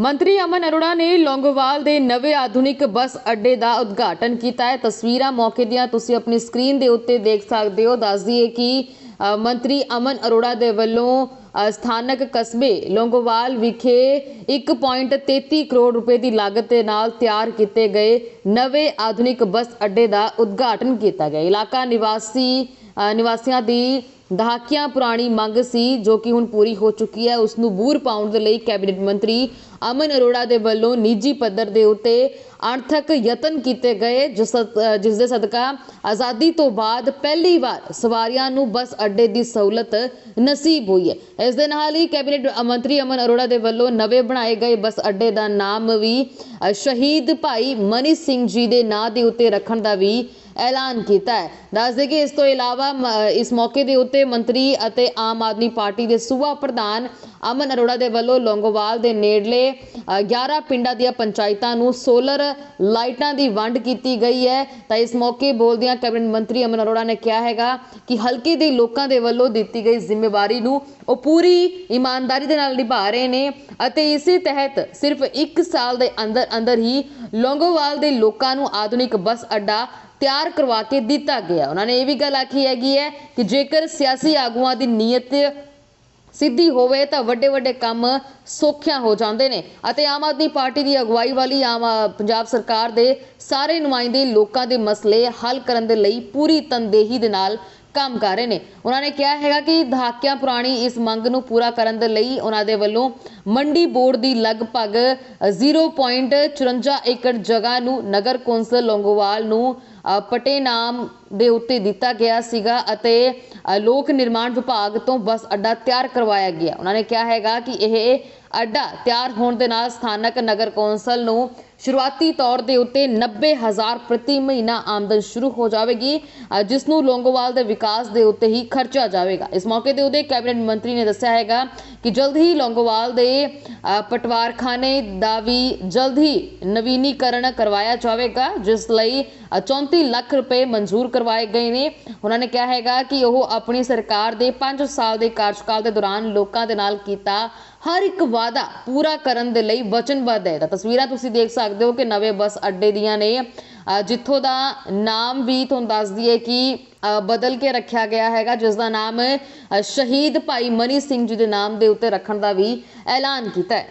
ਮੰਤਰੀ ਅਮਨ ਅਰੋੜਾ ਨੇ ਲੌਂਗੋਵਾਲ ਦੇ ਨਵੇਂ ਆਧੁਨਿਕ ਬੱਸ ਅੱਡੇ ਦਾ ਉਦਘਾਟਨ ਕੀਤਾ ਹੈ। ਤਸਵੀਰਾਂ ਮੌਕੇ ਦੀਆਂ ਤੁਸੀਂ ਆਪਣੀ ਸਕਰੀਨ ਦੇ ਉੱਤੇ ਦੇਖ ਸਕਦੇ ਹੋ। ਦੱਸ ਦਈਏ ਕਿ ਮੰਤਰੀ ਅਮਨ ਅਰੋੜਾ ਦੇ ਵੱਲੋਂ ਸਥਾਨਕ ਕਸਬੇ ਲੌਂਗੋਵਾਲ ਵਿਖੇ 1.33 ਕਰੋੜ ਰੁਪਏ ਦੀ ਲਾਗਤ ਦੇ ਨਾਲ ਤਿਆਰ ਕੀਤੇ ਗਏ ਨਵੇਂ ਆਧੁਨਿਕ ਬੱਸ ਅੱਡੇ ਦਾ ਉਦਘਾਟਨ ਕੀਤਾ ਗਿਆ। ਇਲਾਕਾ ਨਿਵਾਸੀ ਨਿਵਾਸੀਆਂ ਦੀ ਦਹਾਕਿਆਂ ਪੁਰਾਣੀ ਮੰਗ ਸੀ, ਜੋ ਕਿ ਹੁਣ ਪੂਰੀ ਹੋ ਚੁੱਕੀ ਹੈ। ਉਸ ਨੂੰ ਬੂਰ ਪਾਉਣ ਦੇ ਲਈ ਕੈਬਨਿਟ ਮੰਤਰੀ ਅਮਨ ਅਰੋੜਾ ਦੇ ਵੱਲੋਂ ਨਿੱਜੀ ਪੱਧਰ ਦੇ ਉੱਤੇ ਅਣਥਕ ਯਤਨ ਕੀਤੇ ਗਏ ਜਿਸ ਅ, ਜਿਸ ਦੇ ਸਦਕਾ ਆਜ਼ਾਦੀ ਤੋਂ ਬਾਅਦ ਪਹਿਲੀ ਵਾਰ ਸਵਾਰੀਆਂ ਨੂੰ ਬੱਸ ਅੱਡੇ ਦੀ ਸਹੂਲਤ ਨਸੀਬ ਹੋਈ ਹੈ। ਇਸ ਦੇ ਨਾਲ ਹੀ ਕੈਬਨਿਟ ਮੰਤਰੀ ਅਮਨ ਅਰੋੜਾ ਦੇ ਵੱਲੋਂ ਨਵੇਂ ਬਣਾਏ ਗਏ ਬੱਸ ਅੱਡੇ ਦਾ ਨਾਮ ਵੀ ਸ਼ਹੀਦ ਭਾਈ ਮਨੀ ਸਿੰਘ ਜੀ ਦੇ ਨਾਂ ਦੇ ਉੱਤੇ ਰੱਖਣ ਦਾ ਵੀ ਐਲਾਨ ਕੀਤਾ ਹੈ। ਦੱਸਦੇ ਕਿ ਇਸ ਤੋਂ ਇਲਾਵਾ ਮ- ਇਸ ਮੌਕੇ ਦੇ ਉੱਤੇ ਮੰਤਰੀ ਅਤੇ ਆਮ ਆਦਮੀ ਪਾਰਟੀ ਦੇ ਸੂਬਾ ਪ੍ਰਧਾਨ ਅਮਨ ਅਰੋੜਾ ਦੇ ਵੱਲੋਂ ਲੌਂਗੋਵਾਲ ਦੇ ਨੇੜਲੇ ਅ, 11 ਪਿੰਡਾਂ ਦੀਆਂ ਪੰਚਾਇਤਾਂ ਨੂੰ ਸੋਲਰ ਲਾਈਟਾਂ ਦੀ ਵੰਡ ਕੀਤੀ ਗਈ ਹੈ। ਤਾਂ ਇਸ ਮੌਕੇ ਬੋਲਦਿਆਂ ਕੈਬਨਿਟ ਮੰਤਰੀ ਅਮਨ ਅਰੋੜਾ ਨੇ ਕਿਹਾ ਹੈਗਾ ਕਿ ਹਲਕੇ ਦੇ ਲੋਕਾਂ ਦੇ ਵੱਲੋਂ ਦਿੱਤੀ ਗਈ ਜ਼ਿੰਮੇਵਾਰੀ ਨੂੰ ਉਹ ਪੂਰੀ ਇਮਾਨਦਾਰੀ ਦੇ ਨਾਲ ਨਿਭਾ ਰਹੇ ਨੇ ਅਤੇ ਇਸੇ ਤਹਿਤ ਸਿਰਫ 1 ਸਾਲ ਦੇ ਅੰਦਰ ਅੰਦਰ ਹੀ ਲੌਂਗੋਵਾਲ ਦੇ ਲੋਕਾਂ ਨੂੰ ਆਧੁਨਿਕ ਬੱਸ ਅੱਡਾ ਤਿਆਰ ਕਰਵਾ ਕੇ ਦਿੱਤਾ ਗਿਆ। ਉਹਨਾਂ ਨੇ ਇਹ ਵੀ ਗੱਲ ਆਖੀ ਹੈਗੀ ਹੈ ਕਿ ਜੇਕਰ ਸਿਆਸੀ ਆਗੂਆਂ ਦੀ ਨੀਅਤ ਸਿੱਧੀ ਹੋਵੇ ਤਾਂ ਵੱਡੇ ਵੱਡੇ ਕੰਮ ਸੌਖਿਆਂ ਹੋ ਜਾਂਦੇ ਨੇ। ਅਤੇ ਆਮ ਆਦਮੀ ਪਾਰਟੀ ਦੀ ਅਗਵਾਈ ਵਾਲੀ ਆਮ ਪੰਜਾਬ ਸਰਕਾਰ ਦੇ ਸਾਰੇ ਨੁਮਾਇੰਦੇ ਲੋਕਾਂ ਦੇ ਮਸਲੇ ਹੱਲ ਕਰਨ ਦੇ ਲਈ ਪੂਰੀ ਤਨਦੇਹੀ ਦੇ ਨਾਲ ਕੰਮ ਕਰ ਰਹੇ ਨੇ। ਉਹਨਾਂ ਨੇ ਕਿਹਾ ਹੈਗਾ ਕਿ ਦਹਾਕਿਆਂ ਪੁਰਾਣੀ ਇਸ ਮੰਗ ਨੂੰ ਪੂਰਾ ਕਰਨ ਦੇ ਲਈ ਉਹਨਾਂ ਦੇ ਵੱਲੋਂ ਮੰਡੀ ਬੋਰਡ ਦੀ ਲਗਭਗ 0.54 ਏਕੜ ਜਗ੍ਹਾ ਨੂੰ ਨਗਰ ਕੌਂਸਲ ਲੌਂਗੋਵਾਲ ਨੂੰ ਪਟੇ ਨਾਮ ਦੇ ਉੱਤੇ ਦਿੱਤਾ ਗਿਆ ਸੀਗਾ ਅਤੇ ਲੋਕ ਨਿਰਮਾਣ ਵਿਭਾਗ ਤੋਂ ਬੱਸ ਅੱਡਾ ਤਿਆਰ ਕਰਵਾਇਆ ਗਿਆ। ਉਹਨਾਂ ਨੇ ਕਿਹਾ ਹੈਗਾ ਕਿ ਇਹ ਅੱਡਾ ਤਿਆਰ ਹੋਣ ਦੇ ਨਾਲ ਸਥਾਨਕ ਨਗਰ ਕੌਂਸਲ ਨੂੰ ਸ਼ੁਰੂਆਤੀ ਤੌਰ ਦੇ ਉੱਤੇ 90000 ਪ੍ਰਤੀ ਮਹੀਨਾ ਆਮਦਨ ਸ਼ੁਰੂ ਹੋ ਜਾਵੇਗੀ ਜਿਸ ਨੂੰ ਲੌਂਗੋਵਾਲ ਦੇ ਵਿਕਾਸ ਦੇ ਉੱਤੇ ਹੀ ਖਰਚਿਆ ਜਾਵੇਗਾ। ਇਸ ਮੌਕੇ ਤੇ ਉਹਦੇ ਕੈਬਨਿਟ ਮੰਤਰੀ ਨੇ ਦੱਸਿਆ ਹੈਗਾ ਕਿ ਜਲਦ ਹੀ ਲੌਂਗੋਵਾਲ ਦੇ ਪਟਵਾਰਖਾਨੇ ਦਾ ਵੀ ਜਲਦ ਹੀ ਨਵੀਨੀਕਰਨ ਕਰਵਾਇਆ ਜਾਵੇਗਾ ਜਿਸ ਲਈ ਅ, 34 ਲੱਖ ਰੁਪਏ ਮਨਜ਼ੂਰ ਕਰਵਾਏ ਗਏ ਨੇ। ਉਹਨਾਂ ਨੇ ਕਿਹਾ ਹੈਗਾ ਕਿ ਉਹ ਆਪਣੀ ਸਰਕਾਰ ਦੇ 5 ਸਾਲ ਦੇ ਕਾਰਜਕਾਲ ਦੇ ਦੌਰਾਨ ਲੋਕਾਂ ਦੇ ਨਾਲ ਕੀਤਾ ਹਰ ਇੱਕ ਵਾਅਦਾ ਪੂਰਾ ਕਰਨ ਦੇ ਲਈ ਵਚਨਬੱਧ ਹੈ। ਤਾਂ ਤਸਵੀਰਾਂ ਤੁਸੀਂ ਦੇਖ ਸਕਦੇ ਸਕਦੇ ਹੋ ਕਿ ਨਵੇਂ ਬੱਸ ਅੱਡੇ ਦੀਆਂ ਨੇ। ਜਿੱਥੋਂ ਦਾ ਨਾਮ ਵੀ ਤੁਹਾਨੂੰ ਦੱਸ ਦਈਏ ਕਿ ਬਦਲ ਕੇ ਰੱਖਿਆ ਗਿਆ ਹੈਗਾ, ਜਿਸ ਦਾ ਨਾਮ ਸ਼ਹੀਦ ਭਾਈ ਮਨੀ ਸਿੰਘ ਜੀ ਦੇ ਨਾਮ ਦੇ ਉੱਤੇ ਰੱਖਣ ਦਾ ਵੀ ਐਲਾਨ ਕੀਤਾ ਹੈ।